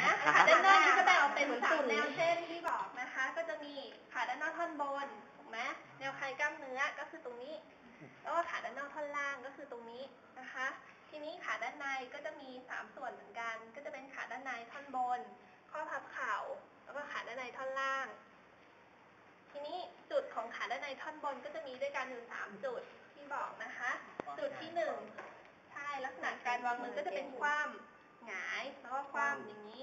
นะขาด้านนอกก็จะแบ่งออกเป็นสามแนวเส้นที่บอกนะคะ ก็จะมีขาด้านนอกท่อนบนถูกไหมแนวคลายกล้ามเนื้อก็คือตรงนี้ แล้วก็ขาด้านนอกท่อนล่างก็คือตรงนี้นะคะ ทีนี้ขาด้านในก็จะมีสามส่วนเหมือนกัน ก็จะเป็นขาด้านในท่อนบน ข้อพับเข่าแล้วก็ขาด้านในท่อนล่าง ทีนี้จุดของขาด้านในท่อนบนก็จะมีด้วยกันอยู่สามจุดที่บอกนะคะ จุดที่หนึ่งใช่ลักษณะการวางมือก็จะเป็นคว่ำ หงายแล้วก็คว่ำอย่างนี้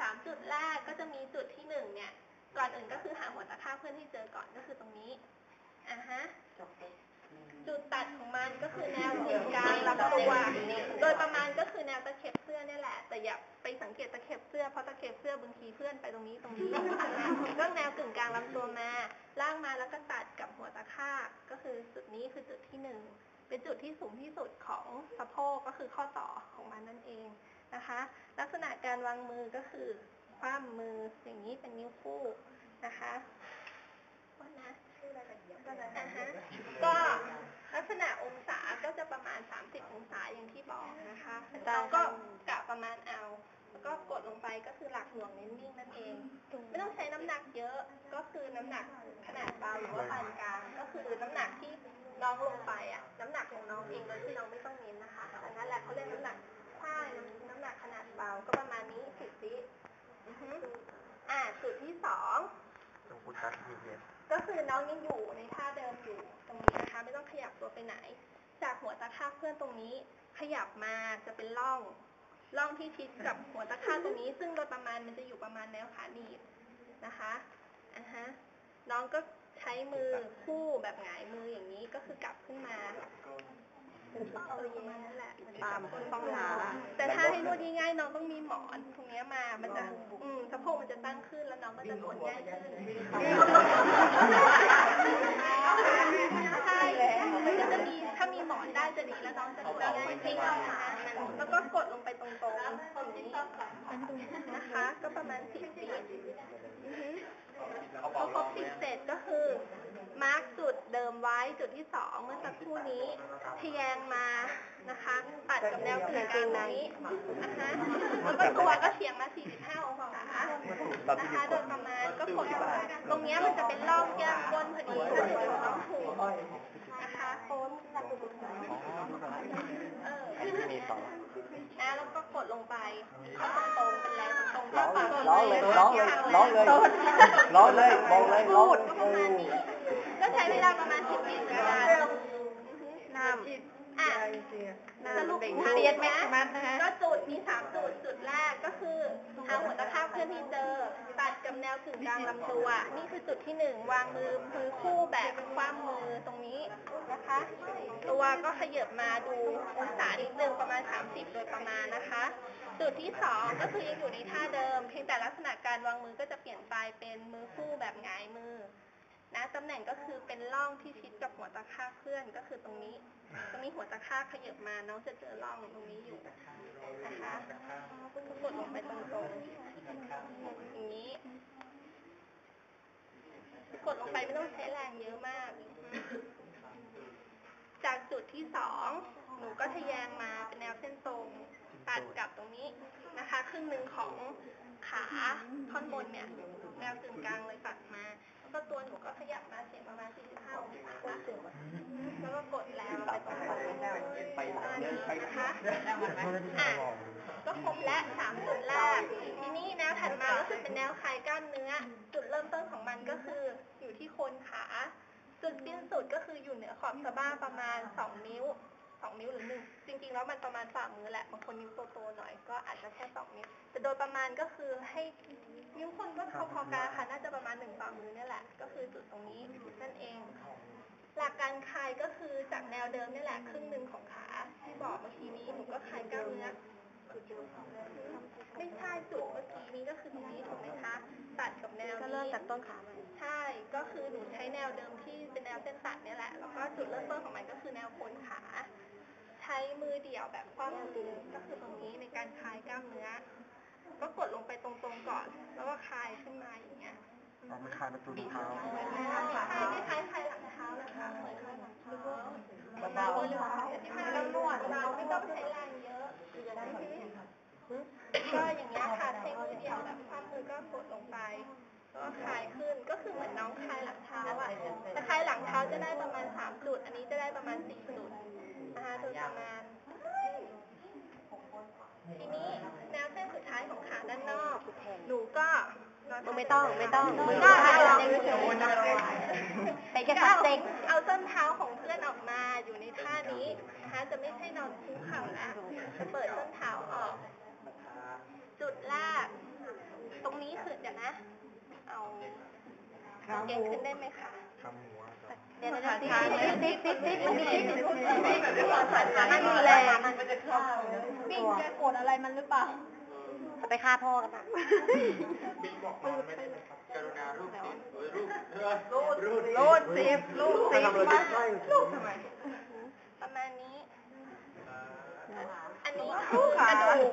สามจุดแรกก็จะมีจุดที่หนึ่งเนี่ย ก่อนอื่นก็คือหาหัวตะข้าเพื่อนให้เจอก่อนก็คือตรงนี้อะฮะจุดตัดของมันก็คือแนวกึ่งกลางลำตัวโดยประมาณก็คือแนวตะเข็บเสื้อเนี่ยแหละ แต่อย่าไปสังเกตตะเข็บเสื้อเพราะตะเข็บเสื้อบางทีเพื่อนไปตรงนี้ตรงนี้ก็แนวกึ่งกลางลำตัวมาล่างมาแล้วก็ตัดกับหัวตะข้าก็คือจุดนี้คือจุดที่หนึ่งเป็นจุดที่สูงที่สุดของสะโพกก็คือข้อต่อของมันนั่นเอง นะคะ ลักษณะการวางมือก็คือคว่ำมืออย่างนี้เป็นนิ้วคู่นะคะว่านะชื่ออะไรกันเยอะก็นะฮะก็ลักษณะองศาก็จะประมาณ 30 องศาอย่างที่บอกนะคะเราก็กะประมาณเอา แล้วก็กดลงไปก็คือหลักหน่วงเน้นนิ่งนั่นเอง ไม่ต้องใช้น้ำหนักเยอะ ก็คือน้ำหนักขนาดเบาหรือว่าปานกลาง ก็คือน้ำหนักที่น้องลงไปอะ น้ำหนักของน้องเองโดยที่น้องไม่ต้องเน้นนะคะอันนั้นแหละเขาเรียกน้ำหนักใช่น้ำหนั กขนาดเบาก็ประมาณนี้สิบวิอือฮึอ่าจุดที่สองตรงพุทธมีเย็นก็คือน้องยังอยู่ในท่าเดิมอยู่ตรงนี้นะคะ ไม่ต้องขยับตัวไปไหน จากหัวตะข้าเพื่อนตรงนี้ ขยับมาจะเป็นร่องร่องที่ชิดกับหัวตะข้าตรงนี้ ซึ่งโดยประมาณมันจะอยู่ประมาณแนวขาหนีบนะคะอะฮะน้องก็ใช้มือคู่แบบหงายมืออย่างนี้ก็คือกลับขึ้นมา เออประมาณนั้นแหละตามคนต้องหา แต่ถ้าให้นวดง่ายๆน้องต้องมีหมอนตรงเนี้ยมา มันจะอืมสะโพกมันจะตั้งขึ้นแล้วน้องก็จะนวดง่ายขึ้นใช่มันก็จะมีถ้ามีหมอนได้จะดีแล้วน้องจะดูง่ายขึ้นนะคะแล้วก็กดลงไปตรงๆตรงนี้นะคะ ก็ประมาณสิบวิ คู่นี้ทะแยงมานะคะ ตัดกับแนวกึ่งกลางนี้นะคะแล้วก็ตัวก็เฉียงมา 45 องศานะคะโดยประมาณก็กดลงไปตรงนี้มันจะเป็นร่องแก้มก้นพอดีก็คือต้องถูกนะคะโค้งเอออันนี้มีสองนะแล้วก็กดลงไปก็ตรงเป็นแรงตรงๆร้ก็องปากร้องเลยร้องเลยร้องเลยร้องเลยบอกเลยร้องก็ประมาณนี้ก็ใช้เวลาประมาณ 10วินาที น้ำอะน้ำสรุปเบ่งอีกเรียนทีแม็กนะซ์มัดนะคะก็จุดมีสามจุดจุดแรกก็คือหาหัวตะข้าเพื่อนที่เจอ ตัดกับแนวกึ่งกลางลำตัว นี่คือจุดที่หนึ่งวางมือมือคู่แบบคว่ำมือตรงนี้นะคะ ตัวก็ขยับมาดูองศานิดนึงประมาณ 30 โดยประมาณนะคะ จุดที่สองก็คือยังอยู่ในท่าเดิม เพียงแต่ลักษณะการวางมือก็จะเปลี่ยนไปเป็นมือคู่แบบหงายมือ นะตำแหน่งก็คือเป็นร่องที่ชิดกับหัวตะข้าเพื่อนก็คือตรงนี้ ตรงนี้หัวตะข้าขยับมาน้องจะเจอร่องตรงนี้อยู่นะคะก็กดลงไปตรงๆอย่างนี้ กดลงไปไม่ต้องใช้แรงเยอะมาก จากจุดที่สองหนูก็ทะแยงมาเป็นแนวเส้นตรงตัดกับตรงนี้นะคะ ครึ่งหนึ่งของขาท่อนบนเนี่ย แนวกึ่งกลางเลยตัดมา ก็ตัวหนูก็ขยับมาเสียงประมาณ45องศาแล้วก็กดแรงลงไปตรงๆประมาณนี้นะคะอะก็ครบแล้วสามจุดแรกทีนี้แนวถัดมาก็คือเป็นแนวคลายกล้ามเนื้อ จุดเริ่มต้นของมันก็คืออยู่ที่โคนขาจุดสิ้นสุดก็คืออยู่เหนือขอบสะบ้าประมาณ 2 นิ้ว 2นิ้วหรือหนึ่งจริงๆแล้วมันประมาณฝ่ามือแหละบางคนนิ้วโตๆหน่อยก็อาจจะแค่2นิ้วแต่โดยประมาณก็คือให้นิ้วคนก็พอๆกันค่ะน่าจะประมาณหนึ่งฝ่ามือเนี่ยแหละ ก็คือจุดตรงนี้นั่นเอง หลักการคลายก็คือจากแนวเดิมนี่แหละครึ่งหนึ่งของขาที่บอกเมื่อกี้นี้หนูก็คลายกล้ามเนื้อไม่ใช่จุดเมื่อกี้นี้ก็คือตรงนี้ถูกไหมคะ ตัดกับแนวก็นี้เริ่มจากต้นขาใหม่ใช่ ก็คือหนูใช้แนวเดิมที่เป็นแนวเส้นตัดเนี่ยแหละ แล้วก็จุดเริ่มต้นของมันก็คือแนวโคนขาใช้มือเดี่ยวแบบคว่ำมือก็คือตรงนี้ในการคลายกล้ามเนื้อ ก็กดลงไปตรงๆก่อน แล้วก็คลายขึ้นมาอย่างเงี้ยอ๋อมันคลายประตูเท้าไม่คลายไม่คลายคลายหลังเท้านะคะเหมือนคลายหลังเท้าเบาๆเลยที่มันนวดเราไม่ต้องใช้แรงเยอะก็อย่างเงี้ยค่ะกดลงไปแล้วก็คลายขึ้นก็คือเหมือนน้องคลายหลังเท้าอะแต่คลายหลังเท้าจะได้ประมาณสามจุด อันนี้จะได้ประมาณสี่จุด นะคะโดยประมาณทีนี้แนวเส้นสุดท้ายของขาด้านนอก หนูก็ไม่ต้องไม่ต้องก็เอาไปแค่สับเซ็กเอาส้นเท้าของเพื่อนออกมาอยู่ในท่านี้นะคะจะไม่ใช่นอนคุกเข่าแล้วจะเปิดส้นเท้าออก จุดแรกตรงนี้คือเดี๋ยวนะ เอากางเกงขึ้นได้ไหมคะ เดี๋ยวนะติ๊กติ๊กติ๊กติ๊กมันมีติ๊กมันมีแรงบิ๊กแกโกรธอะไรมันหรือเปล่าไปฆ่าพ่อกันอะรูดสิบรูดสิบรูดทำไมประมาณนี้ อันนี้กระดูก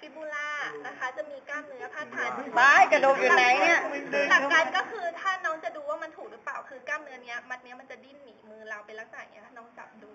ฟิบูล่า นะคะ จะมีกล้ามเนื้อพาดผ่านบ้ายกระดูกอยู่ไหนเนี่ยหลักการก็คือถ้าน้องจะดูว่ามันถูกหรือเปล่าคือกล้ามเนื้อเนี้ย มัดเนี้ยมันจะดิ้นหนีมือเราเป็นลักษณะอย่างเงี้ยถ้าน้องจับดู